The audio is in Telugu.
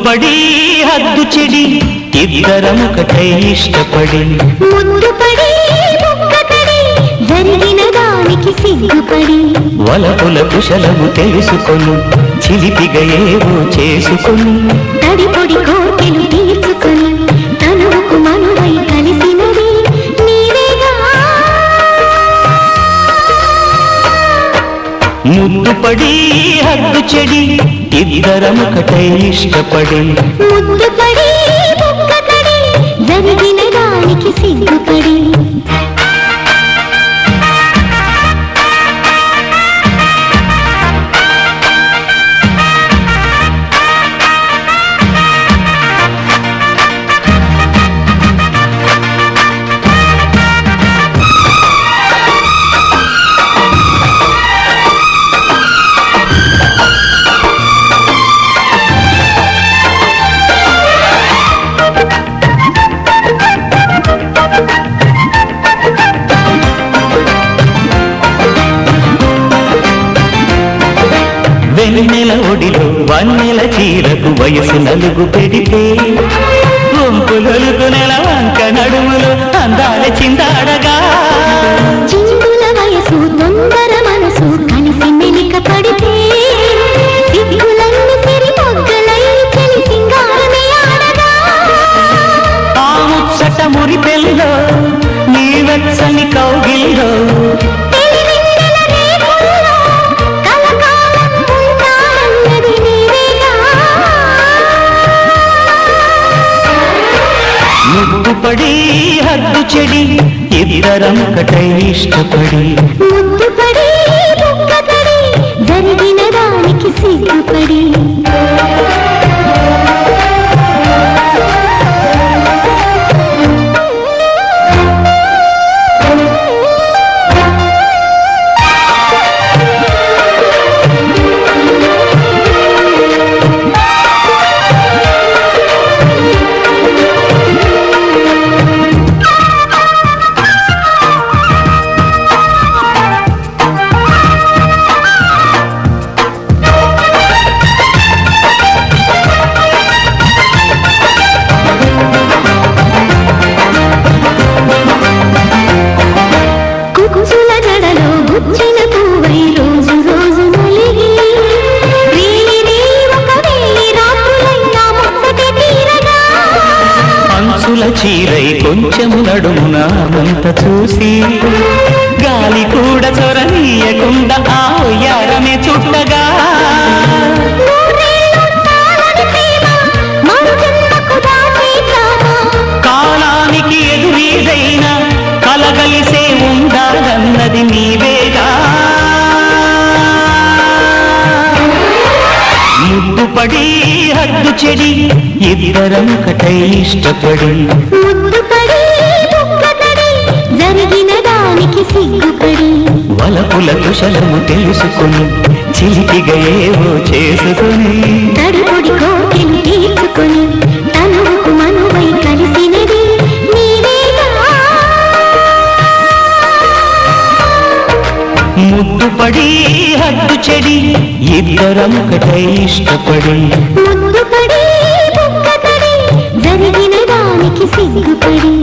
ముద్దుపడి హద్దు చెడి ఇద్దరముకటై ఇష్టపడి. ముద్దుపడి జరిగిన దానికి సిగ్గుపడి. వలపుల కుశలము తెలుసుకొను చిలిపిగా ఏవో చేసుకొని. తడిపొడి కోర్కెలు తీర్చుకొని తనువుకు మనువై కలిసినది ముద్దుపడి హద్దు చెడి ఇద్దరముకటై ఇష్టపడి ముద్దుపడి బుక్కతడి జరిగిన దానికి సిగ్గుపడి వన్నెల చీరకు వయసు నలుగు పెడితే వంపులొలుగు నెల వంక నడుములు అందాల చిందాడగా. చిందుల వయసు తొందర మనసు కలిసి మెలిక పడితే ముచ్చట మురిపెల్లో నీ వెచ్చని కౌగిల్లో ఇద్దరం కటై ఇష్టపడి ముద్దుపడి జరిగిన దానికి సిగ్గుపడి. నడుమున అంత చూసి గాలి కూడా చొరనీయకుండా ఆ ఉయ్యారమే చుట్టగా. కాలానికి ఎదురీదైనా కలగలిసే ఉండాలన్నది నీవేగా ముద్దుపడి హద్దు చెడి ఇద్దరం కటై ఇష్టపడి. ముద్దుపడి జరిగిన దానికి సిగ్గుపడి వలపుల కుశలము తెలుసుకొని చిలిపిగా ఏవో చేసుకొని. తడిపొడి కోకెలు తీర్చుకొని తనువుకు మనువై కలిసినది ముద్దుపడి హద్దు చెడి ఇద్దరం కటై ఇష్టపడి. ముద్దుపడి జరిగిన దానికి సిగ్గుపడి.